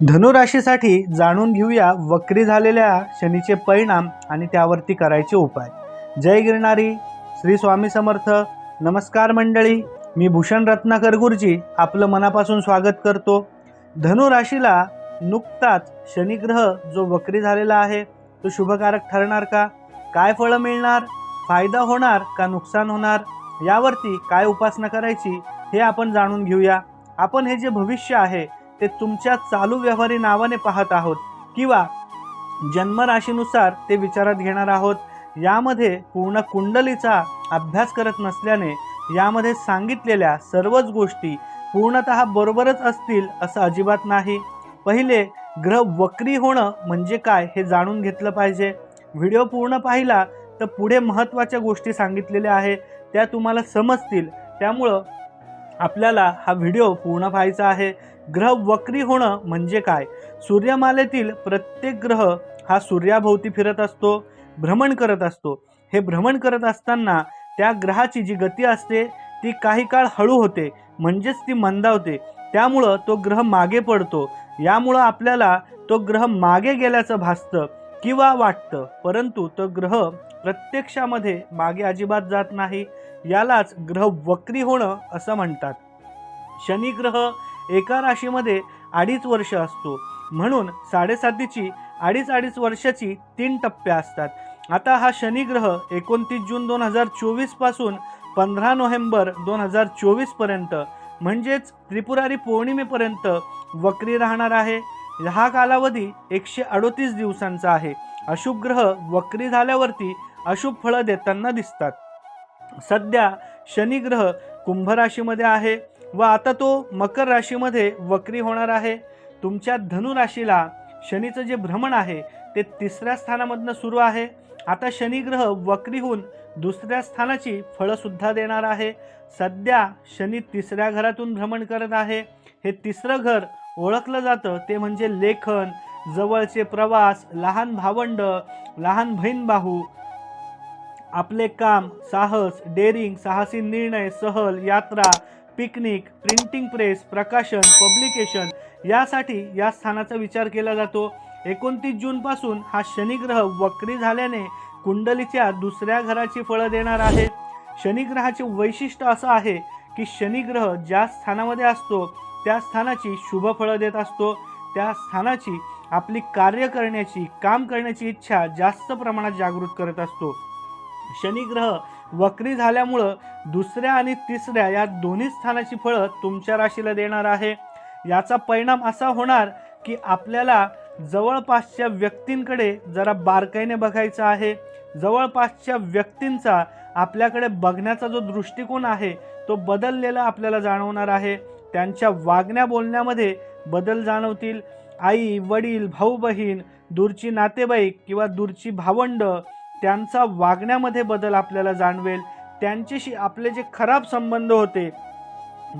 धनुराशीसाठी जाणून घेऊया वक्री झालेल्या शनीचे परिणाम आणि त्यावरती करायचे उपाय. जय गिरणारी श्री स्वामी समर्थ. नमस्कार मंडळी. मी भूषण रत्नाकर गुरुजी आपलं मनापासून स्वागत करतो. धनुराशीला नुकताच शनिग्रह जो वक्री झालेला आहे तो शुभकारक ठरणार का? काय फळं मिळणार? फायदा होणार का नुकसान होणार? यावरती काय उपासना करायची हे आपण जाणून घेऊया. आपण हे जे भविष्य आहे ते तुमच्या चालू व्यवहारी नावाने पाहत आहोत किंवा जन्मराशीनुसार ते विचारात घेणार आहोत. यामध्ये पूर्ण कुंडलीचा अभ्यास करत नसल्याने यामध्ये सांगितलेल्या सर्वच गोष्टी पूर्णत बरोबरच असतील असं अजिबात नाही. पहिले ग्रह वक्री होणं म्हणजे काय हे जाणून घेतलं पाहिजे. व्हिडिओ पूर्ण पाहिला तर पुढे महत्त्वाच्या गोष्टी सांगितलेल्या आहे. त्या तुम्हाला समजतील. त्यामुळं आपल्याला हा व्हिडिओ पूर्ण पाहायचा आहे. ग्रह वक्री होणं म्हणजे काय? सूर्यमालेतील प्रत्येक ग्रह हा सूर्याभोवती फिरत असतो भ्रमण करत असतो. हे भ्रमण करत असताना त्या ग्रहाची जी गती असते ती काही काळ हळू होते म्हणजेच ती मंदावते. त्यामुळं तो ग्रह मागे पडतो. यामुळं आपल्याला तो ग्रह मागे गेल्याचं भासतं किंवा वाटतं. परंतु तो ग्रह प्रत्यक्षामध्ये मागे अजिबात जात नाही. यालाच ग्रह वक्री होणं असं म्हणतात. शनी ग्रह एका राशीमध्ये अडीच वर्ष असतो. म्हणून साडेसातीची अडीच अडीच वर्षाची तीन टप्प्या असतात. आता हा शनिग्रह एकोणतीस जून दोन हजार चोवीसपासून पंधरा नोव्हेंबर दोन हजार चोवीसपर्यंत म्हणजेच त्रिपुरारी पौर्णिमेपर्यंत वक्री राहणार आहे. हा कालावधी एकशे अडोतीस दिवसांचा आहे. अशुभ ग्रह वक्री झाल्यावरती अशुभ फळं देताना दिसतात. सध्या शनिग्रह कुंभ राशीमध्ये आहे. व आता तो मकर राशीमध्ये वक्री होणार आहे. तुमच्या धनुराशीला शनीचं जे भ्रमण आहे ते तिसऱ्या स्थानामधनं सुरू आहे. आता शनिग्रह वक्री होऊन दुसऱ्या स्थानाची फळंसुद्धा देणार आहे. सध्या शनी तिसऱ्या घरातून भ्रमण करत आहे. हे तिसरं घर ओळखलं जातं ते म्हणजे लेखन जवळचे प्रवास लहान भावंड लहान बहीण भाऊ आपले काम साहस डेअरिंग साहसी निर्णय सहल यात्रा पिकनिक प्रिंटिंग प्रेस प्रकाशन पब्लिकेशन यासाठी या स्थानाचा विचार केला जातो. एकोणतीस जूनपासून हा शनिग्रह वक्री झाल्याने कुंडलीच्या दुसऱ्या घराची फळं देणार आहे. शनिग्रहाचे वैशिष्ट्य असं आहे की शनिग्रह ज्या स्थानामध्ये असतो त्या स्थानाची शुभ फळं देत असतो. त्या स्थानाची आपली कार्य करण्याची काम करण्याची इच्छा जास्त प्रमाणात जागृत करत असतो. शनिग्रह वक्री झाल्यामुळं दुसऱ्या आणि तिसऱ्या या दोन्ही स्थानाची फळं तुमच्या राशीला देणार आहे. याचा परिणाम असा होणार की आपल्याला जवळपासच्या व्यक्तींकडे जरा बारकाईने बघायचं आहे. जवळपासच्या व्यक्तींचा आपल्याकडे बघण्याचा जो दृष्टिकोन आहे तो बदललेला आपल्याला जाणवणार आहे. त्यांच्या वागण्या बोलण्यामध्ये बदल जाणवतील. आई वडील भाऊ बहीण दूरची नातेवाईक किंवा दूरची भावंड त्यांचा वागण्यामध्ये बदल आपल्याला जाणवेल. त्यांच्याशी आपले जे खराब संबंध होते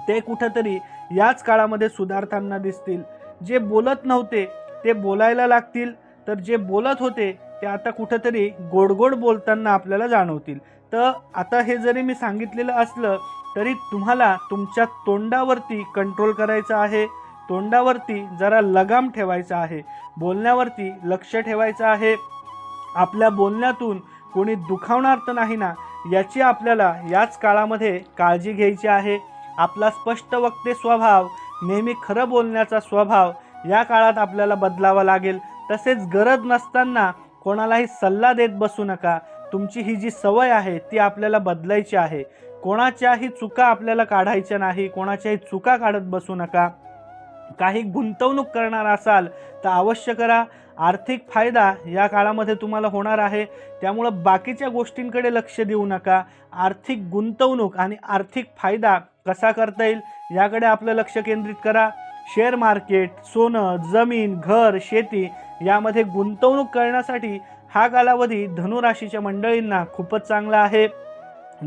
ते कुठंतरी याच काळामध्ये सुधारताना दिसतील. जे बोलत नव्हते ते बोलायला लागतील. तर जे बोलत होते ते आता कुठंतरी गोडगोड बोलताना आपल्याला जाणवतील. तर आता हे जरी मी सांगितलेलं असलं तरी तुम्हाला तुमच्या तोंडावरती कंट्रोल करायचं आहे. तोंडावरती जरा लगाम ठेवायचा आहे. बोलण्यावरती लक्ष ठेवायचं आहे. आपल्या बोलण्यातून कोणी दुखावणार तर नाही ना याची आपल्याला याच काळामध्ये काळजी घ्यायची आहे. आपला स्पष्ट वक्ते स्वभाव नेहमी खरं बोलण्याचा स्वभाव या काळात आपल्याला बदलावा लागेल. तसेच गरज नसताना कोणालाही सल्ला देत बसू नका. तुमची ही जी सवय आहे ती आपल्याला बदलायची आहे. कोणाच्याही चुका आपल्याला काढायच्या नाही कोणाच्याही चुका काढत बसू नका. काही गुंतवणूक करणार असाल तर अवश्य करा. आर्थिक फायदा या काळामध्ये तुम्हाला होणार आहे. त्यामुळं बाकीच्या गोष्टींकडे लक्ष देऊ नका. आर्थिक गुंतवणूक आणि आर्थिक फायदा कसा करता येईल याकडे आपलं लक्ष केंद्रित करा. शेअर मार्केट सोनं जमीन घर शेती यामध्ये गुंतवणूक करण्यासाठी हा कालावधी धनुराशीच्या मंडळींना खूपच चांगला आहे.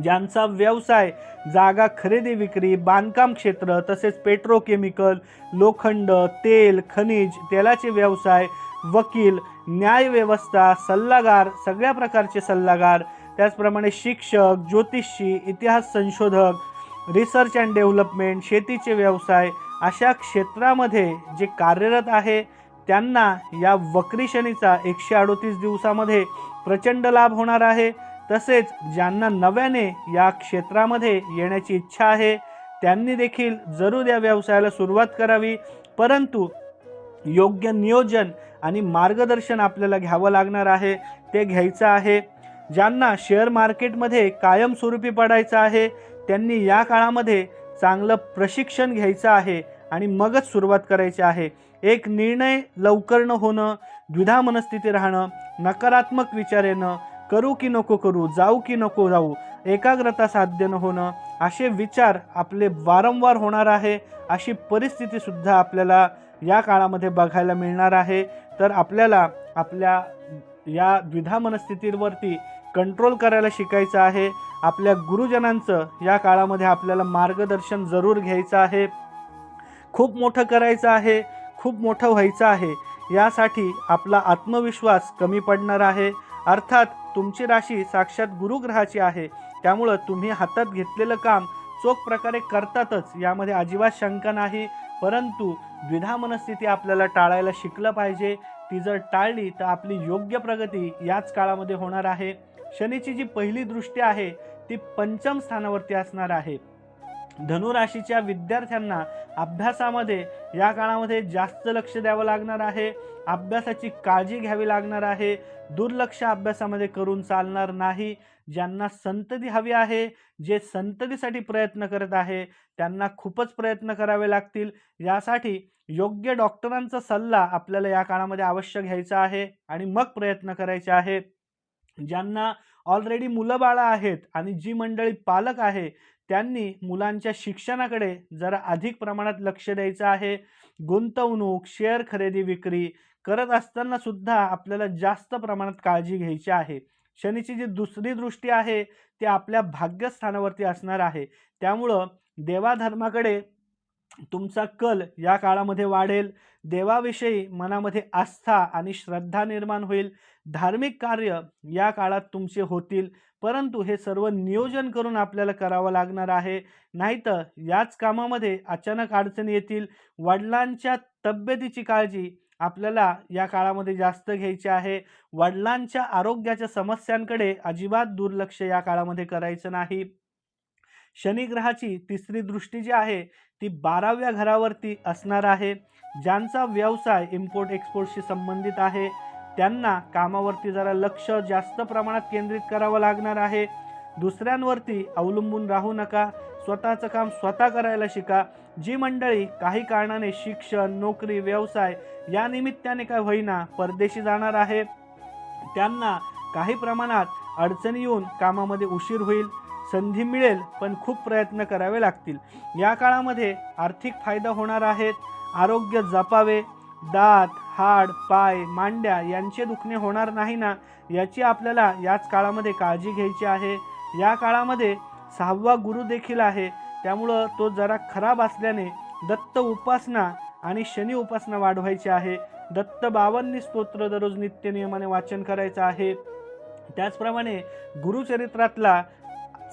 ज्यांचा व्यवसाय जागा खरेदी विक्री बांधकाम क्षेत्र तसेच पेट्रोकेमिकल लोखंड तेल खनिज तेलाचे व्यवसाय वकील न्यायव्यवस्था सल्लागार सगळ्या प्रकारचे सल्लागार त्याचप्रमाणे शिक्षक ज्योतिषी इतिहास संशोधक रिसर्च अँड डेव्हलपमेंट शेतीचे व्यवसाय अशा क्षेत्रामध्ये जे कार्यरत आहे त्यांना या वक्री शनीचा एकशे अडोतीस दिवसामध्ये प्रचंड लाभ होणार आहे. तसेच ज्यांना नव्याने या क्षेत्रामध्ये येण्याची इच्छा आहे त्यांनी देखील जरूर या व्यवसायाला सुरुवात करावी. परंतु योग्य नियोजन आणि मार्गदर्शन आपल्याला घ्यावं लागणार आहे ते घ्यायचं आहे. ज्यांना शेअर मार्केटमध्ये कायमस्वरूपी पडायचं आहे त्यांनी या काळामध्ये चांगलं प्रशिक्षण घ्यायचं आहे आणि मगच सुरुवात करायची आहे. एक निर्णय लवकर न होणं द्विधा मनस्थिती राहणं नकारात्मक विचार येणं करू की नको करू जाऊ की नको जाऊ एकाग्रता साध्य न होणं असे विचार आपले वारंवार होणार आहे अशी परिस्थितीसुद्धा आपल्याला या काळामध्ये बघायला मिळणार आहे. तर आपल्याला आपल्या या द्विधा मनस्थितीवरती कंट्रोल करायला शिकायचं आहे. आपल्या गुरुजनांचं या काळामध्ये आपल्याला मार्गदर्शन जरूर घ्यायचं आहे. खूप मोठं करायचं आहे. खूप मोठं व्हायचं आहे. यासाठी आपला आत्मविश्वास कमी पडणार आहे. अर्थात तुमची राशी साक्षात गुरुग्रहाची आहे. त्यामुळं तुम्ही हातात घेतलेलं काम चोख प्रकारे करतातच. यामध्ये अजिबात शंका नाही. परंतु द्विधा मनस्थिती आपल्याला टाळायला शिकलं पाहिजे. ती जर टाळली तर आपली योग्य प्रगती याच काळामध्ये होणार आहे. शनीची जी पहिली दृष्टी आहे ती पंचम स्थानावरती असणार आहे. धनुराशीच्या विद्यार्थ्यांना अभ्यासामध्ये या काळामध्ये जास्त लक्ष द्यावं लागणार आहे. अभ्यासाची काळजी घ्यावी लागणार आहे. दुर्लक्ष अभ्यासामध्ये करून चालणार नाही. ज्यांना संतती हवी आहे जे संततीसाठी प्रयत्न करत आहे त्यांना खूपच प्रयत्न करावे लागतील. यासाठी योग्य डॉक्टरांचा सल्ला आपल्याला या काळामध्ये अवश्य घ्यायचा आहे आणि मग प्रयत्न करायचे आहे. ज्यांना ऑलरेडी मुलं बाळं आहेत आणि जी मंडळी पालक आहे त्यांनी मुलांच्या शिक्षणाकडे जरा अधिक प्रमाणात लक्ष द्यायचं आहे. गुंतवणूक शेअर खरेदी विक्री करत असताना सुद्धा आपल्याला जास्त प्रमाणात काळजी घ्यायची आहे. शनीची जी दुसरी दृष्टी आहे ती आपल्या भाग्यस्थानावरती असणार आहे. त्यामुळं देवाधर्माकडे तुमचा कल या काळामध्ये वाढेल. देवाविषयी मनामध्ये आस्था आणि श्रद्धा निर्माण होईल. धार्मिक कार्य या काळात तुमचे होतील. परंतु हे सर्व नियोजन करून आपल्याला करावं लागणार आहे. नाहीतर याच कामामध्ये अचानक अडचणी येतील. वडिलांच्या तब्येतीची काळजी आपल्याला या काळामध्ये जास्त घ्यायचे आहे. वडिलांच्या आरोग्याच्या समस्यांकडे अजिबात दुर्लक्ष या काळामध्ये करायचं नाही. शनिग्रहाची तिसरी दृष्टी जी आहे ती बाराव्या घरावरती असणार आहे. ज्यांचा व्यवसाय इम्पोर्ट एक्सपोर्टशी संबंधित आहे त्यांना कामावरती जरा लक्ष जास्त प्रमाणात केंद्रित करावं लागणार आहे. दुसऱ्यांवरती अवलंबून राहू नका स्वतःचं काम स्वतः करायला शिका. जी मंडळी काही कारणाने शिक्षण नोकरी व्यवसाय या निमित्ताने काय होईना परदेशी जाणार आहे. त्यांना काही प्रमाणात अडचणी येऊन कामामध्ये उशीर होईल संधी मिळेल पण खूप प्रयत्न करावे लागतील. या काळामध्ये आर्थिक फायदा होणार आहेत आरोग्य जपावे दात हाड पाय मांड्या यांचे दुखणे होणार नाही ना याची आपल्याला याच काळामध्ये काळजी घ्यायची आहे. या काळामध्ये सहावा गुरु देखील आहे त्यामुळं तो जरा खराब असल्याने दत्त उपासना आणि शनी उपासना वाढवायची आहे. दत्त बावन्नी स्तोत्र दररोज नित्य नियमाने वाचन करायचं आहे. त्याचप्रमाणे गुरुचरित्रातला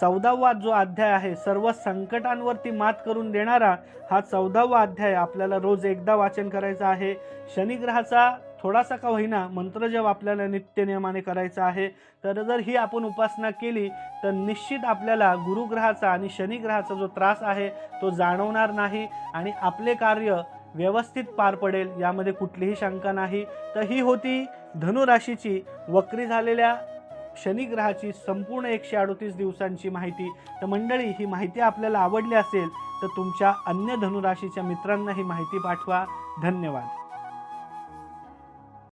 चौदावा जो अध्याय आहे सर्व संकटांवरती मात करून देणारा हा चौदावा अध्याय आपल्याला रोज एकदा वाचन करायचा आहे. शनिग्रहाचा थोडासा का होईना मंत्रजप आपल्याला नित्य नियमाने करायचा आहे. तर जर ही आपण उपासना केली तर निश्चित आपल्याला गुरुग्रहाचा आणि शनिग्रहाचा जो त्रास आहे तो जाणवणार नाही. आणि आपले कार्य व्यवस्थित पार पडेल यामध्ये कुठलीही शंका नाही. तर ही होती धनुराशीची वक्री झालेल्या शनिग्रहाची संपूर्ण एकशे अडोतीस दिवसांची माहिती. तर मंडळी ही माहिती आपल्याला आवडली असेल तर तुमच्या अन्य धनुराशीच्या मित्रांना ही माहिती पाठवा. धन्यवाद.